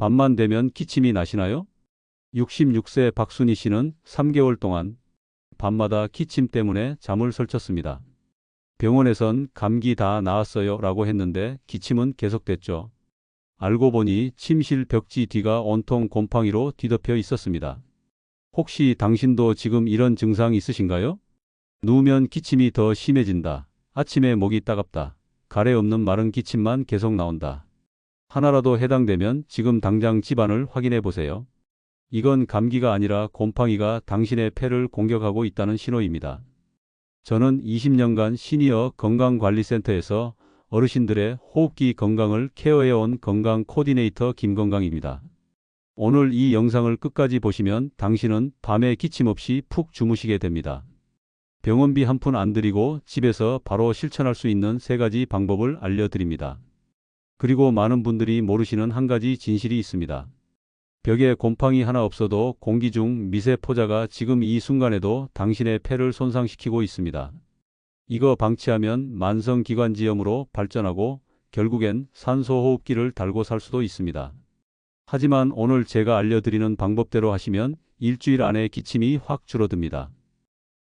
밤만 되면 기침이 나시나요? 66세 박순희 씨는 3개월 동안 밤마다 기침 때문에 잠을 설쳤습니다. 병원에선 감기 다 나았어요 라고 했는데 기침은 계속됐죠. 알고 보니 침실 벽지 뒤가 온통 곰팡이로 뒤덮여 있었습니다. 혹시 당신도 지금 이런 증상 있으신가요? 누우면 기침이 더 심해진다. 아침에 목이 따갑다. 가래 없는 마른 기침만 계속 나온다. 하나라도 해당되면 지금 당장 집안을 확인해 보세요. 이건 감기가 아니라 곰팡이가 당신의 폐를 공격하고 있다는 신호입니다. 저는 20년간 시니어 건강관리센터에서 어르신들의 호흡기 건강을 케어해온 건강 코디네이터 김건강입니다. 오늘 이 영상을 끝까지 보시면 당신은 밤에 기침 없이 푹 주무시게 됩니다. 병원비 한 푼 안 들이고 집에서 바로 실천할 수 있는 세 가지 방법을 알려드립니다. 그리고 많은 분들이 모르시는 한 가지 진실이 있습니다. 벽에 곰팡이 하나 없어도 공기 중 미세 포자가 지금 이 순간에도 당신의 폐를 손상시키고 있습니다. 이거 방치하면 만성기관지염으로 발전하고 결국엔 산소호흡기를 달고 살 수도 있습니다. 하지만 오늘 제가 알려드리는 방법대로 하시면 일주일 안에 기침이 확 줄어듭니다.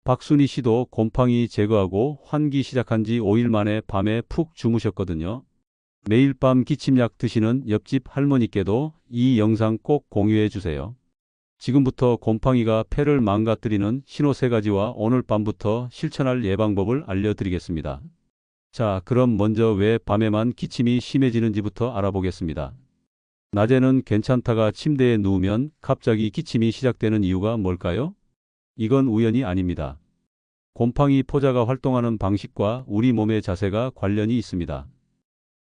박순희 씨도 곰팡이 제거하고 환기 시작한 지 5일 만에 밤에 푹 주무셨거든요. 매일 밤 기침약 드시는 옆집 할머니께도 이 영상 꼭 공유해 주세요. 지금부터 곰팡이가 폐를 망가뜨리는 신호 세 가지와 오늘 밤부터 실천할 예방법을 알려드리겠습니다. 자, 그럼 먼저 왜 밤에만 기침이 심해지는지부터 알아보겠습니다. 낮에는 괜찮다가 침대에 누우면 갑자기 기침이 시작되는 이유가 뭘까요? 이건 우연이 아닙니다. 곰팡이 포자가 활동하는 방식과 우리 몸의 자세가 관련이 있습니다.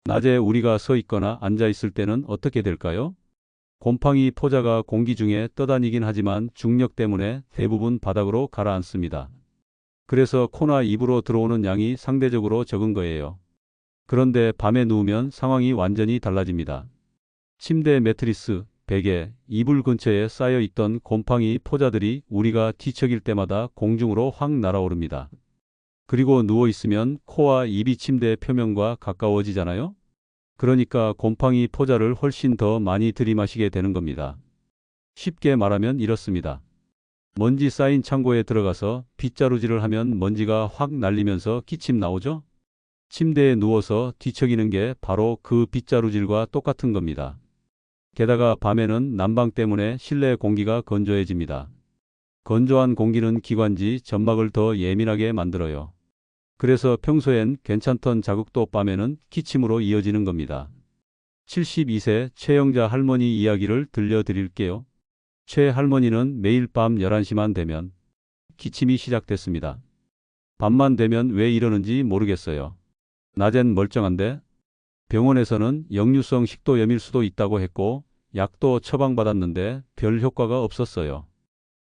낮에 우리가 서 있거나 앉아 있을 때는 어떻게 될까요? 곰팡이 포자가 공기 중에 떠다니긴 하지만 중력 때문에 대부분 바닥으로 가라앉습니다. 그래서 코나 입으로 들어오는 양이 상대적으로 적은 거예요. 그런데 밤에 누우면 상황이 완전히 달라집니다. 침대 매트리스, 베개, 이불 근처에 쌓여 있던 곰팡이 포자들이 우리가 뒤척일 때마다 공중으로 확 날아오릅니다. 그리고 누워 있으면 코와 입이 침대 표면과 가까워지잖아요? 그러니까 곰팡이 포자를 훨씬 더 많이 들이마시게 되는 겁니다. 쉽게 말하면 이렇습니다. 먼지 쌓인 창고에 들어가서 빗자루질을 하면 먼지가 확 날리면서 기침 나오죠? 침대에 누워서 뒤척이는 게 바로 그 빗자루질과 똑같은 겁니다. 게다가 밤에는 난방 때문에 실내 공기가 건조해집니다. 건조한 공기는 기관지, 점막을 더 예민하게 만들어요. 그래서 평소엔 괜찮던 자극도 밤에는 기침으로 이어지는 겁니다. 72세 최영자 할머니 이야기를 들려드릴게요. 최 할머니는 매일 밤 11시만 되면 기침이 시작됐습니다. 밤만 되면 왜 이러는지 모르겠어요. 낮엔 멀쩡한데 병원에서는 역류성 식도염일 수도 있다고 했고 약도 처방받았는데 별 효과가 없었어요.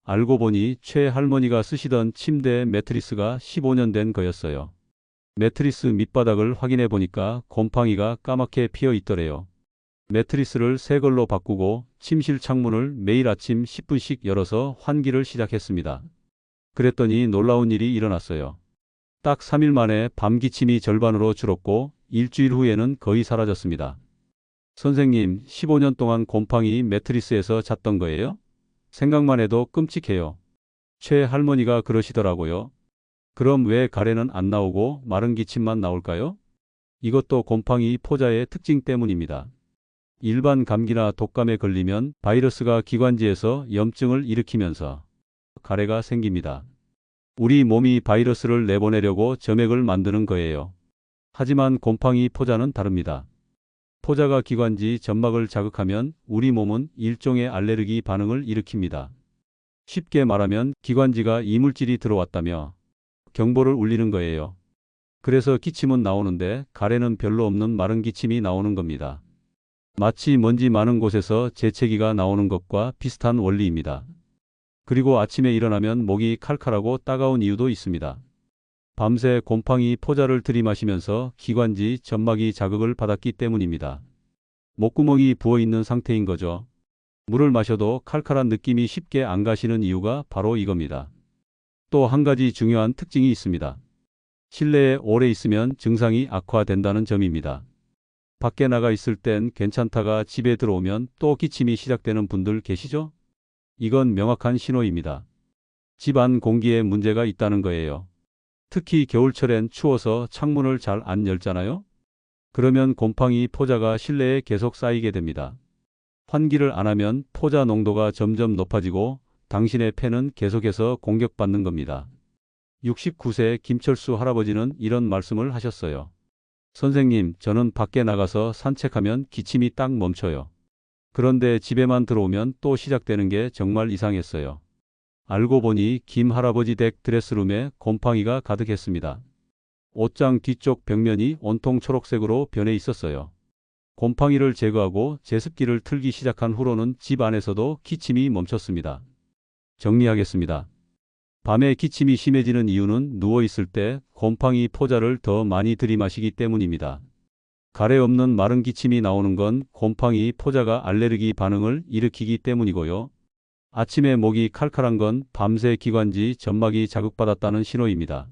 알고 보니 최 할머니가 쓰시던 침대 매트리스가 15년 된 거였어요. 매트리스 밑바닥을 확인해 보니까 곰팡이가 까맣게 피어 있더래요. 매트리스를 새 걸로 바꾸고 침실 창문을 매일 아침 10분씩 열어서 환기를 시작했습니다. 그랬더니 놀라운 일이 일어났어요. 딱 3일 만에 밤 기침이 절반으로 줄었고 일주일 후에는 거의 사라졌습니다. 선생님, 15년 동안 곰팡이 매트리스에서 잤던 거예요? 생각만 해도 끔찍해요. 최 할머니가 그러시더라고요. 그럼 왜 가래는 안 나오고 마른 기침만 나올까요? 이것도 곰팡이 포자의 특징 때문입니다. 일반 감기나 독감에 걸리면 바이러스가 기관지에서 염증을 일으키면서 가래가 생깁니다. 우리 몸이 바이러스를 내보내려고 점액을 만드는 거예요. 하지만 곰팡이 포자는 다릅니다. 포자가 기관지 점막을 자극하면 우리 몸은 일종의 알레르기 반응을 일으킵니다. 쉽게 말하면 기관지가 이물질이 들어왔다며 경보를 울리는 거예요. 그래서 기침은 나오는데 가래는 별로 없는 마른 기침이 나오는 겁니다. 마치 먼지 많은 곳에서 재채기가 나오는 것과 비슷한 원리입니다. 그리고 아침에 일어나면 목이 칼칼하고 따가운 이유도 있습니다. 밤새 곰팡이 포자를 들이마시면서 기관지 점막이 자극을 받았기 때문입니다. 목구멍이 부어 있는 상태인 거죠. 물을 마셔도 칼칼한 느낌이 쉽게 안 가시는 이유가 바로 이겁니다. 또 한 가지 중요한 특징이 있습니다. 실내에 오래 있으면 증상이 악화된다는 점입니다. 밖에 나가 있을 땐 괜찮다가 집에 들어오면 또 기침이 시작되는 분들 계시죠? 이건 명확한 신호입니다. 집안 공기에 문제가 있다는 거예요. 특히 겨울철엔 추워서 창문을 잘 안 열잖아요? 그러면 곰팡이 포자가 실내에 계속 쌓이게 됩니다. 환기를 안 하면 포자 농도가 점점 높아지고 당신의 폐는 계속해서 공격받는 겁니다. 69세 김철수 할아버지는 이런 말씀을 하셨어요. 선생님, 저는 밖에 나가서 산책하면 기침이 딱 멈춰요. 그런데 집에만 들어오면 또 시작되는 게 정말 이상했어요. 알고 보니 김 할아버지 댁 드레스룸에 곰팡이가 가득했습니다. 옷장 뒤쪽 벽면이 온통 초록색으로 변해 있었어요. 곰팡이를 제거하고 제습기를 틀기 시작한 후로는 집 안에서도 기침이 멈췄습니다. 정리하겠습니다. 밤에 기침이 심해지는 이유는 누워 있을 때 곰팡이 포자를 더 많이 들이마시기 때문입니다. 가래 없는 마른 기침이 나오는 건 곰팡이 포자가 알레르기 반응을 일으키기 때문이고요. 아침에 목이 칼칼한 건 밤새 기관지 점막이 자극받았다는 신호입니다.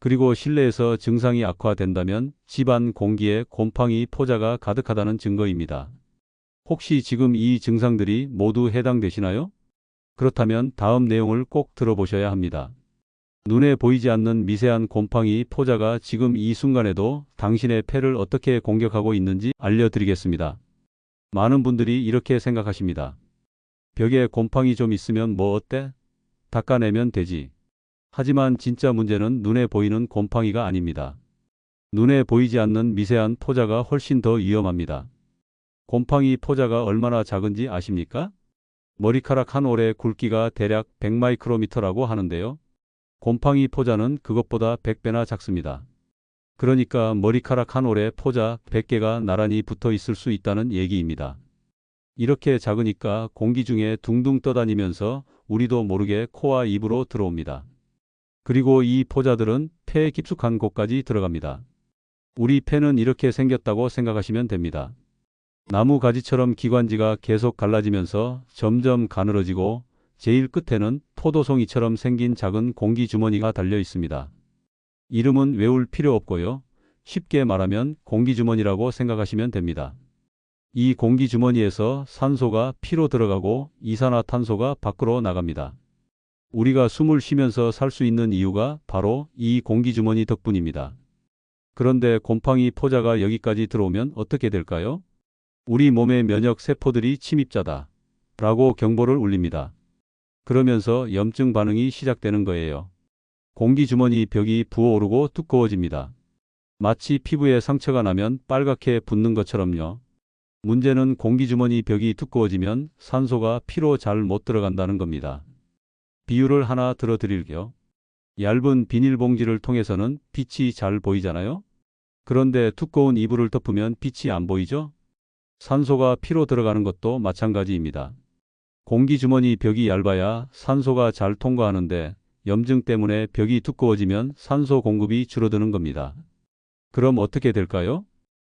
그리고 실내에서 증상이 악화된다면 집안 공기에 곰팡이 포자가 가득하다는 증거입니다. 혹시 지금 이 증상들이 모두 해당되시나요? 그렇다면 다음 내용을 꼭 들어보셔야 합니다. 눈에 보이지 않는 미세한 곰팡이 포자가 지금 이 순간에도 당신의 폐를 어떻게 공격하고 있는지 알려드리겠습니다. 많은 분들이 이렇게 생각하십니다. 벽에 곰팡이 좀 있으면 뭐 어때? 닦아내면 되지. 하지만 진짜 문제는 눈에 보이는 곰팡이가 아닙니다. 눈에 보이지 않는 미세한 포자가 훨씬 더 위험합니다. 곰팡이 포자가 얼마나 작은지 아십니까? 머리카락 한 올의 굵기가 대략 100마이크로미터라고 하는데요. 곰팡이 포자는 그것보다 100배나 작습니다. 그러니까 머리카락 한 올의 포자 100개가 나란히 붙어 있을 수 있다는 얘기입니다. 이렇게 작으니까 공기 중에 둥둥 떠다니면서 우리도 모르게 코와 입으로 들어옵니다. 그리고 이 포자들은 폐에 깊숙한 곳까지 들어갑니다. 우리 폐는 이렇게 생겼다고 생각하시면 됩니다. 나무 가지처럼 기관지가 계속 갈라지면서 점점 가늘어지고 제일 끝에는 포도송이처럼 생긴 작은 공기 주머니가 달려 있습니다. 이름은 외울 필요 없고요. 쉽게 말하면 공기 주머니라고 생각하시면 됩니다. 이 공기 주머니에서 산소가 피로 들어가고 이산화탄소가 밖으로 나갑니다. 우리가 숨을 쉬면서 살 수 있는 이유가 바로 이 공기 주머니 덕분입니다. 그런데 곰팡이 포자가 여기까지 들어오면 어떻게 될까요? 우리 몸의 면역 세포들이 침입자다. 라고 경보를 울립니다. 그러면서 염증 반응이 시작되는 거예요. 공기 주머니 벽이 부어오르고 두꺼워집니다. 마치 피부에 상처가 나면 빨갛게 붓는 것처럼요. 문제는 공기 주머니 벽이 두꺼워지면 산소가 피로 잘 못 들어간다는 겁니다. 비유를 하나 들어드릴게요. 얇은 비닐봉지를 통해서는 빛이 잘 보이잖아요? 그런데 두꺼운 이불을 덮으면 빛이 안 보이죠? 산소가 피로 들어가는 것도 마찬가지입니다. 공기 주머니 벽이 얇아야 산소가 잘 통과하는데 염증 때문에 벽이 두꺼워지면 산소 공급이 줄어드는 겁니다. 그럼 어떻게 될까요?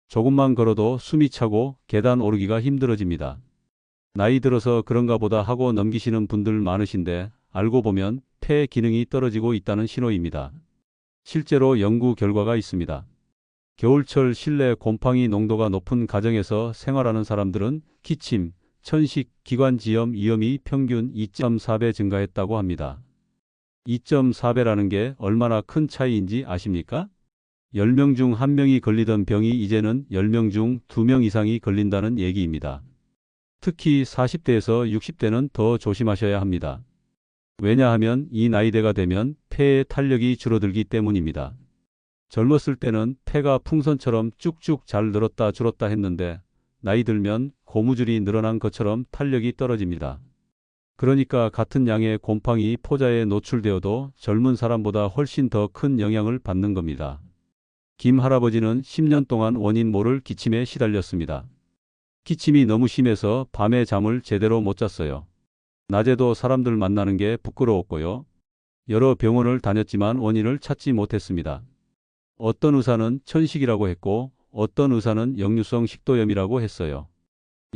조금만 걸어도 숨이 차고 계단 오르기가 힘들어집니다. 나이 들어서 그런가 보다 하고 넘기시는 분들 많으신데 알고 보면 폐 기능이 떨어지고 있다는 신호입니다. 실제로 연구 결과가 있습니다. 겨울철 실내 곰팡이 농도가 높은 가정에서 생활하는 사람들은 기침, 천식, 기관지염 위험이 평균 2.4배 증가했다고 합니다. 2.4배라는 게 얼마나 큰 차이인지 아십니까? 10명 중 1명이 걸리던 병이 이제는 10명 중 2명 이상이 걸린다는 얘기입니다. 특히 40대에서 60대는 더 조심하셔야 합니다. 왜냐하면 이 나이대가 되면 폐의 탄력이 줄어들기 때문입니다. 젊었을 때는 폐가 풍선처럼 쭉쭉 잘 늘었다 줄었다 했는데 나이 들면 고무줄이 늘어난 것처럼 탄력이 떨어집니다. 그러니까 같은 양의 곰팡이 포자에 노출되어도 젊은 사람보다 훨씬 더 큰 영향을 받는 겁니다. 김 할아버지는 10년 동안 원인 모를 기침에 시달렸습니다. 기침이 너무 심해서 밤에 잠을 제대로 못 잤어요. 낮에도 사람들 만나는 게 부끄러웠고요. 여러 병원을 다녔지만 원인을 찾지 못했습니다. 어떤 의사는 천식이라고 했고 어떤 의사는 역류성 식도염이라고 했어요.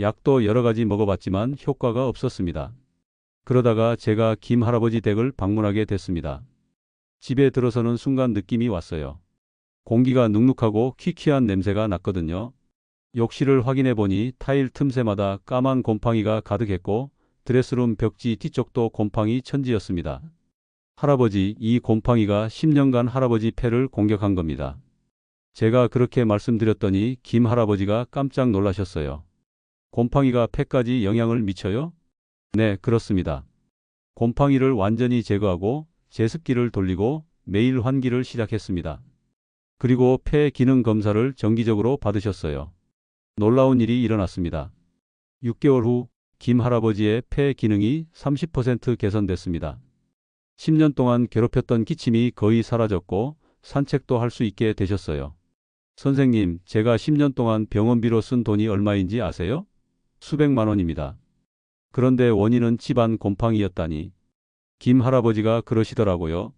약도 여러 가지 먹어봤지만 효과가 없었습니다. 그러다가 제가 김 할아버지 댁을 방문하게 됐습니다. 집에 들어서는 순간 느낌이 왔어요. 공기가 눅눅하고 퀴퀴한 냄새가 났거든요. 욕실을 확인해 보니 타일 틈새마다 까만 곰팡이가 가득했고 드레스룸 벽지 뒤쪽도 곰팡이 천지였습니다. 할아버지, 이 곰팡이가 10년간 할아버지 폐를 공격한 겁니다. 제가 그렇게 말씀드렸더니 김 할아버지가 깜짝 놀라셨어요. 곰팡이가 폐까지 영향을 미쳐요? 네, 그렇습니다. 곰팡이를 완전히 제거하고 제습기를 돌리고 매일 환기를 시작했습니다. 그리고 폐 기능 검사를 정기적으로 받으셨어요. 놀라운 일이 일어났습니다. 6개월 후 김 할아버지의 폐 기능이 30% 개선됐습니다. 10년 동안 괴롭혔던 기침이 거의 사라졌고 산책도 할 수 있게 되셨어요. 선생님, 제가 10년 동안 병원비로 쓴 돈이 얼마인지 아세요? 수백만 원입니다. 그런데 원인은 집안 곰팡이였다니. 김 할아버지가 그러시더라고요.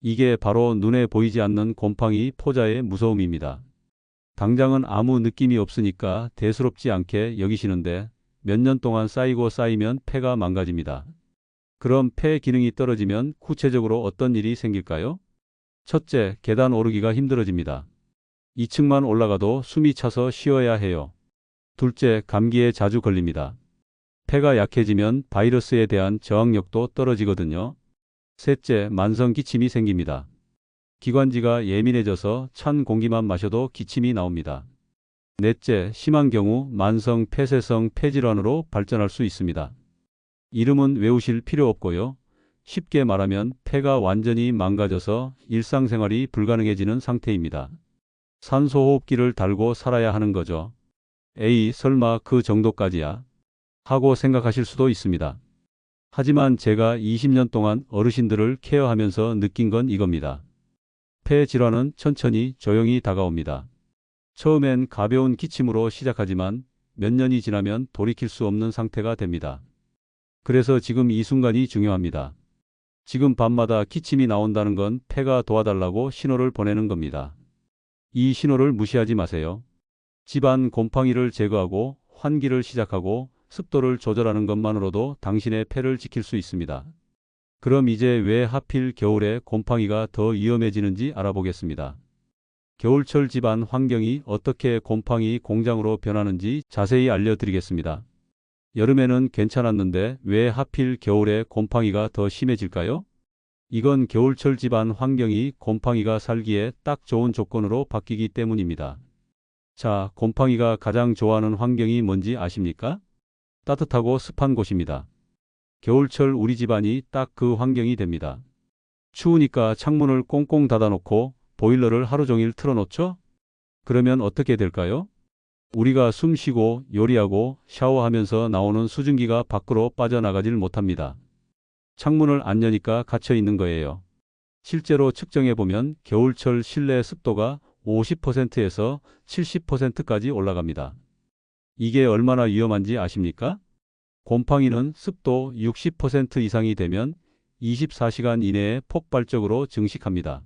이게 바로 눈에 보이지 않는 곰팡이 포자의 무서움입니다. 당장은 아무 느낌이 없으니까 대수롭지 않게 여기시는데 몇 년 동안 쌓이고 쌓이면 폐가 망가집니다. 그럼 폐 기능이 떨어지면 구체적으로 어떤 일이 생길까요? 첫째, 계단 오르기가 힘들어집니다. 2층만 올라가도 숨이 차서 쉬어야 해요. 둘째, 감기에 자주 걸립니다. 폐가 약해지면 바이러스에 대한 저항력도 떨어지거든요. 셋째, 만성 기침이 생깁니다. 기관지가 예민해져서 찬 공기만 마셔도 기침이 나옵니다. 넷째, 심한 경우 만성 폐쇄성 폐질환으로 발전할 수 있습니다. 이름은 외우실 필요 없고요. 쉽게 말하면 폐가 완전히 망가져서 일상생활이 불가능해지는 상태입니다. 산소호흡기를 달고 살아야 하는 거죠. 에이, 설마 그 정도까지야? 하고 생각하실 수도 있습니다. 하지만 제가 20년 동안 어르신들을 케어하면서 느낀 건 이겁니다. 폐 질환은 천천히 조용히 다가옵니다. 처음엔 가벼운 기침으로 시작하지만 몇 년이 지나면 돌이킬 수 없는 상태가 됩니다. 그래서 지금 이 순간이 중요합니다. 지금 밤마다 기침이 나온다는 건 폐가 도와달라고 신호를 보내는 겁니다. 이 신호를 무시하지 마세요. 집안 곰팡이를 제거하고 환기를 시작하고 습도를 조절하는 것만으로도 당신의 폐를 지킬 수 있습니다. 그럼 이제 왜 하필 겨울에 곰팡이가 더 위험해지는지 알아보겠습니다. 겨울철 집안 환경이 어떻게 곰팡이 공장으로 변하는지 자세히 알려드리겠습니다. 여름에는 괜찮았는데 왜 하필 겨울에 곰팡이가 더 심해질까요? 이건 겨울철 집안 환경이 곰팡이가 살기에 딱 좋은 조건으로 바뀌기 때문입니다. 자, 곰팡이가 가장 좋아하는 환경이 뭔지 아십니까? 따뜻하고 습한 곳입니다. 겨울철 우리 집안이 딱 그 환경이 됩니다. 추우니까 창문을 꽁꽁 닫아놓고 보일러를 하루 종일 틀어놓죠? 그러면 어떻게 될까요? 우리가 숨 쉬고 요리하고 샤워하면서 나오는 수증기가 밖으로 빠져나가질 못합니다. 창문을 안 여니까 갇혀 있는 거예요. 실제로 측정해 보면 겨울철 실내 습도가 50%에서 70%까지 올라갑니다. 이게 얼마나 위험한지 아십니까? 곰팡이는 습도 60% 이상이 되면 24시간 이내에 폭발적으로 증식합니다.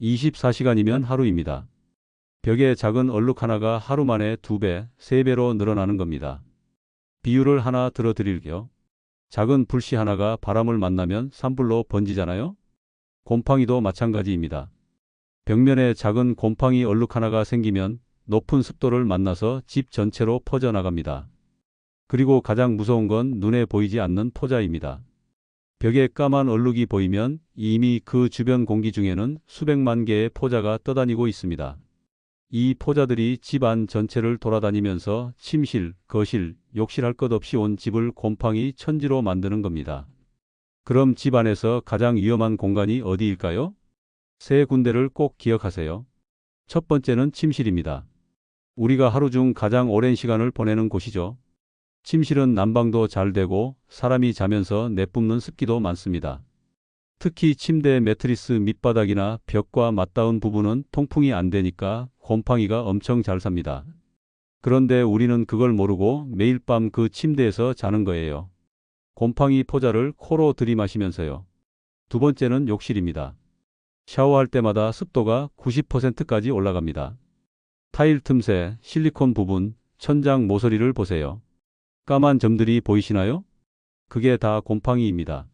24시간이면 하루입니다. 벽에 작은 얼룩 하나가 하루 만에 2배, 3배로 늘어나는 겁니다. 비유를 하나 들어드릴게요. 작은 불씨 하나가 바람을 만나면 산불로 번지잖아요? 곰팡이도 마찬가지입니다. 벽면에 작은 곰팡이 얼룩 하나가 생기면 높은 습도를 만나서 집 전체로 퍼져나갑니다. 그리고 가장 무서운 건 눈에 보이지 않는 포자입니다. 벽에 까만 얼룩이 보이면 이미 그 주변 공기 중에는 수백만 개의 포자가 떠다니고 있습니다. 이 포자들이 집 안 전체를 돌아다니면서 침실, 거실, 욕실 할 것 없이 온 집을 곰팡이 천지로 만드는 겁니다. 그럼 집 안에서 가장 위험한 공간이 어디일까요? 세 군데를 꼭 기억하세요. 첫 번째는 침실입니다. 우리가 하루 중 가장 오랜 시간을 보내는 곳이죠. 침실은 난방도 잘 되고 사람이 자면서 내뿜는 습기도 많습니다. 특히 침대 매트리스 밑바닥이나 벽과 맞닿은 부분은 통풍이 안 되니까 곰팡이가 엄청 잘 삽니다. 그런데 우리는 그걸 모르고 매일 밤 그 침대에서 자는 거예요. 곰팡이 포자를 코로 들이마시면서요. 두 번째는 욕실입니다. 샤워할 때마다 습도가 90%까지 올라갑니다. 타일 틈새, 실리콘 부분, 천장 모서리를 보세요. 까만 점들이 보이시나요? 그게 다 곰팡이입니다.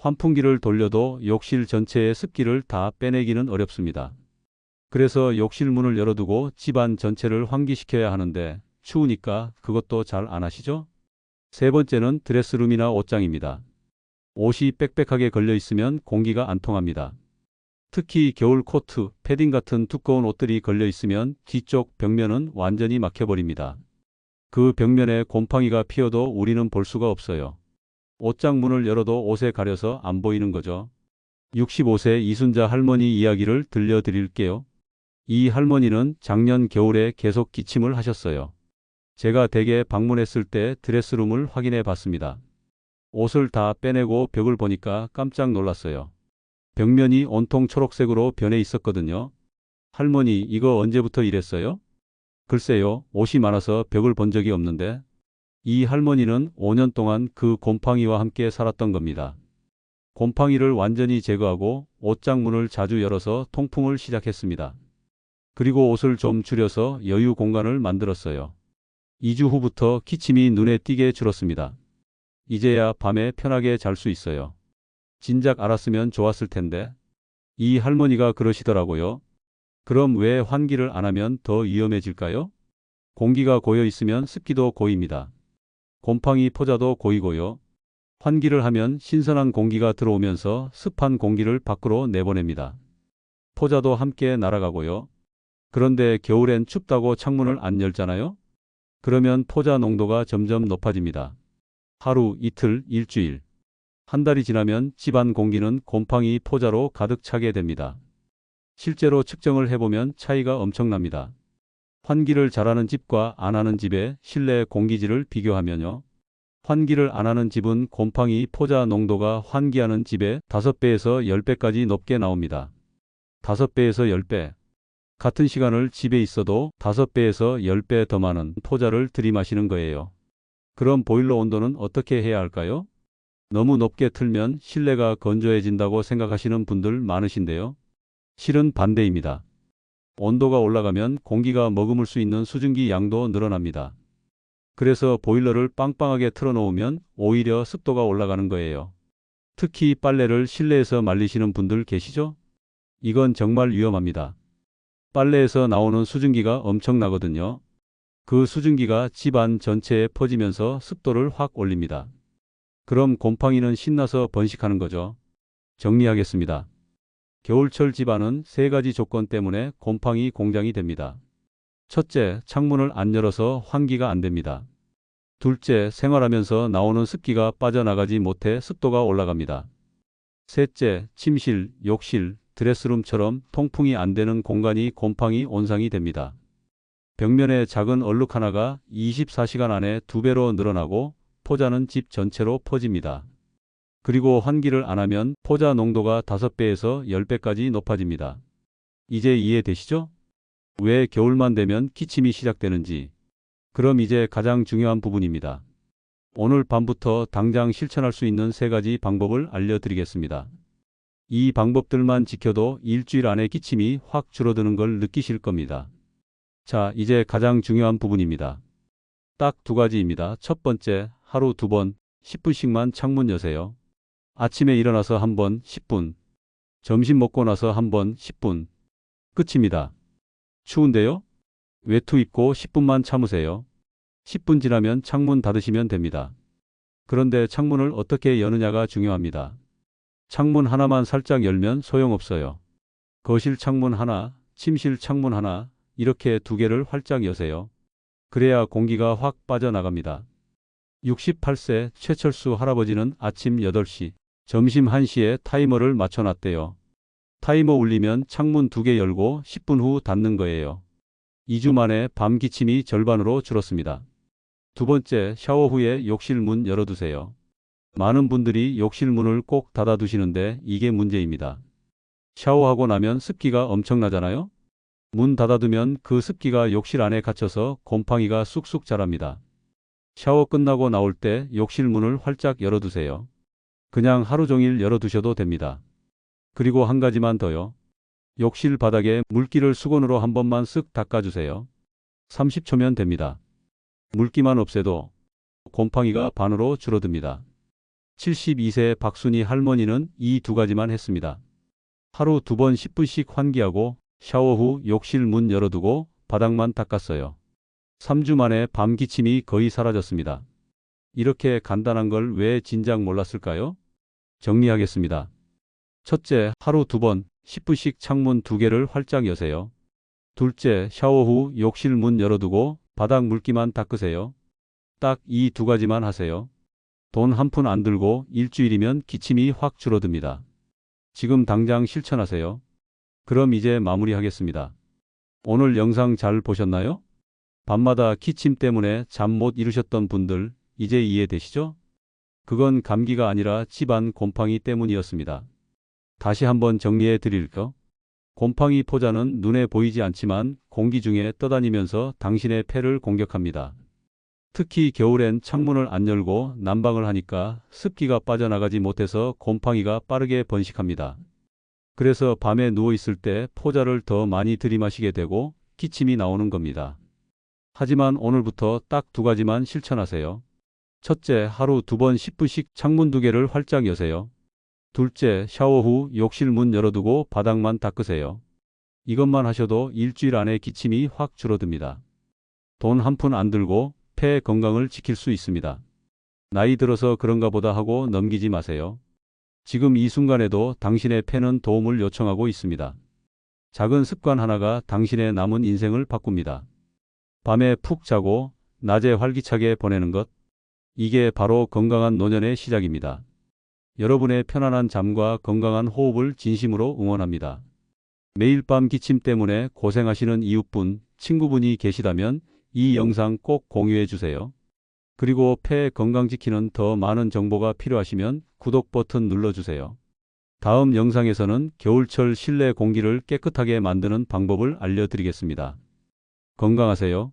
환풍기를 돌려도 욕실 전체의 습기를 다 빼내기는 어렵습니다. 그래서 욕실 문을 열어두고 집안 전체를 환기시켜야 하는데 추우니까 그것도 잘 안 하시죠? 세 번째는 드레스룸이나 옷장입니다. 옷이 빽빽하게 걸려 있으면 공기가 안 통합니다. 특히 겨울 코트, 패딩 같은 두꺼운 옷들이 걸려 있으면 뒤쪽 벽면은 완전히 막혀버립니다. 그 벽면에 곰팡이가 피어도 우리는 볼 수가 없어요. 옷장 문을 열어도 옷에 가려서 안 보이는 거죠. 65세 이순자 할머니 이야기를 들려드릴게요. 이 할머니는 작년 겨울에 계속 기침을 하셨어요. 제가 댁에 방문했을 때 드레스룸을 확인해 봤습니다. 옷을 다 빼내고 벽을 보니까 깜짝 놀랐어요. 벽면이 온통 초록색으로 변해 있었거든요. 할머니, 이거 언제부터 이랬어요? 글쎄요, 옷이 많아서 벽을 본 적이 없는데. 이 할머니는 5년 동안 그 곰팡이와 함께 살았던 겁니다. 곰팡이를 완전히 제거하고 옷장 문을 자주 열어서 통풍을 시작했습니다. 그리고 옷을 좀 줄여서 여유 공간을 만들었어요. 2주 후부터 기침이 눈에 띄게 줄었습니다. 이제야 밤에 편하게 잘 수 있어요. 진작 알았으면 좋았을 텐데. 이 할머니가 그러시더라고요. 그럼 왜 환기를 안 하면 더 위험해질까요? 공기가 고여 있으면 습기도 고입니다. 곰팡이 포자도 고이고요. 환기를 하면 신선한 공기가 들어오면서 습한 공기를 밖으로 내보냅니다. 포자도 함께 날아가고요. 그런데 겨울엔 춥다고 창문을 안 열잖아요? 그러면 포자 농도가 점점 높아집니다. 하루, 이틀, 일주일. 한 달이 지나면 집안 공기는 곰팡이 포자로 가득 차게 됩니다. 실제로 측정을 해보면 차이가 엄청납니다. 환기를 잘하는 집과 안 하는 집의 실내 공기질을 비교하면요. 환기를 안 하는 집은 곰팡이 포자 농도가 환기하는 집의 5배에서 10배까지 높게 나옵니다. 5배에서 10배. 같은 시간을 집에 있어도 5배에서 10배 더 많은 포자를 들이마시는 거예요. 그럼 보일러 온도는 어떻게 해야 할까요? 너무 높게 틀면 실내가 건조해진다고 생각하시는 분들 많으신데요. 실은 반대입니다. 온도가 올라가면 공기가 머금을 수 있는 수증기 양도 늘어납니다. 그래서 보일러를 빵빵하게 틀어놓으면 오히려 습도가 올라가는 거예요. 특히 빨래를 실내에서 말리시는 분들 계시죠? 이건 정말 위험합니다. 빨래에서 나오는 수증기가 엄청나거든요. 그 수증기가 집안 전체에 퍼지면서 습도를 확 올립니다. 그럼 곰팡이는 신나서 번식하는 거죠. 정리하겠습니다. 겨울철 집안은 세 가지 조건 때문에 곰팡이 공장이 됩니다. 첫째, 창문을 안 열어서 환기가 안 됩니다. 둘째, 생활하면서 나오는 습기가 빠져나가지 못해 습도가 올라갑니다. 셋째, 침실, 욕실, 드레스룸처럼 통풍이 안 되는 공간이 곰팡이 온상이 됩니다. 벽면에 작은 얼룩 하나가 24시간 안에 두 배로 늘어나고 포자는 집 전체로 퍼집니다. 그리고 환기를 안 하면 포자 농도가 5배에서 10배까지 높아집니다. 이제 이해되시죠? 왜 겨울만 되면 기침이 시작되는지. 그럼 이제 가장 중요한 부분입니다. 오늘 밤부터 당장 실천할 수 있는 세 가지 방법을 알려드리겠습니다. 이 방법들만 지켜도 일주일 안에 기침이 확 줄어드는 걸 느끼실 겁니다. 자, 이제 가장 중요한 부분입니다. 딱 두 가지입니다. 첫 번째, 하루 두 번, 10분씩만 창문 여세요. 아침에 일어나서 한 번 10분, 점심 먹고 나서 한 번 10분. 끝입니다. 추운데요? 외투 입고 10분만 참으세요. 10분 지나면 창문 닫으시면 됩니다. 그런데 창문을 어떻게 여느냐가 중요합니다. 창문 하나만 살짝 열면 소용없어요. 거실 창문 하나, 침실 창문 하나, 이렇게 두 개를 활짝 여세요. 그래야 공기가 확 빠져나갑니다. 68세 최철수 할아버지는 아침 8시, 점심 1시에 타이머를 맞춰놨대요. 타이머 울리면 창문 두 개 열고 10분 후 닫는 거예요. 2주 만에 밤 기침이 절반으로 줄었습니다. 두 번째, 샤워 후에 욕실 문 열어두세요. 많은 분들이 욕실 문을 꼭 닫아두시는데 이게 문제입니다. 샤워하고 나면 습기가 엄청나잖아요? 문 닫아두면 그 습기가 욕실 안에 갇혀서 곰팡이가 쑥쑥 자랍니다. 샤워 끝나고 나올 때 욕실 문을 활짝 열어두세요. 그냥 하루 종일 열어두셔도 됩니다. 그리고 한 가지만 더요. 욕실 바닥에 물기를 수건으로 한 번만 쓱 닦아주세요. 30초면 됩니다. 물기만 없애도 곰팡이가 반으로 줄어듭니다. 72세 박순희 할머니는 이 두 가지만 했습니다. 하루 두 번 10분씩 환기하고 샤워 후 욕실 문 열어두고 바닥만 닦았어요. 3주 만에 밤 기침이 거의 사라졌습니다. 이렇게 간단한 걸 왜 진작 몰랐을까요? 정리하겠습니다. 첫째, 하루 두 번, 10분씩 창문 두 개를 활짝 여세요. 둘째, 샤워 후 욕실 문 열어두고 바닥 물기만 닦으세요. 딱 이 두 가지만 하세요. 돈 한 푼 안 들고 일주일이면 기침이 확 줄어듭니다. 지금 당장 실천하세요. 그럼 이제 마무리하겠습니다. 오늘 영상 잘 보셨나요? 밤마다 기침 때문에 잠 못 이루셨던 분들 이제 이해되시죠? 그건 감기가 아니라 집안 곰팡이 때문이었습니다. 다시 한번 정리해 드릴까? 곰팡이 포자는 눈에 보이지 않지만 공기 중에 떠다니면서 당신의 폐를 공격합니다. 특히 겨울엔 창문을 안 열고 난방을 하니까 습기가 빠져나가지 못해서 곰팡이가 빠르게 번식합니다. 그래서 밤에 누워 있을 때 포자를 더 많이 들이마시게 되고 기침이 나오는 겁니다. 하지만 오늘부터 딱 두 가지만 실천하세요. 첫째, 하루 두 번 10분씩 창문 두 개를 활짝 여세요. 둘째, 샤워 후 욕실 문 열어두고 바닥만 닦으세요. 이것만 하셔도 일주일 안에 기침이 확 줄어듭니다. 돈 한 푼 안 들고 폐 건강을 지킬 수 있습니다. 나이 들어서 그런가 보다 하고 넘기지 마세요. 지금 이 순간에도 당신의 폐는 도움을 요청하고 있습니다. 작은 습관 하나가 당신의 남은 인생을 바꿉니다. 밤에 푹 자고 낮에 활기차게 보내는 것. 이게 바로 건강한 노년의 시작입니다. 여러분의 편안한 잠과 건강한 호흡을 진심으로 응원합니다. 매일 밤 기침 때문에 고생하시는 이웃분, 친구분이 계시다면 이 영상 꼭 공유해 주세요. 그리고 폐 건강 지키는 더 많은 정보가 필요하시면 구독 버튼 눌러주세요. 다음 영상에서는 겨울철 실내 공기를 깨끗하게 만드는 방법을 알려드리겠습니다. 건강하세요.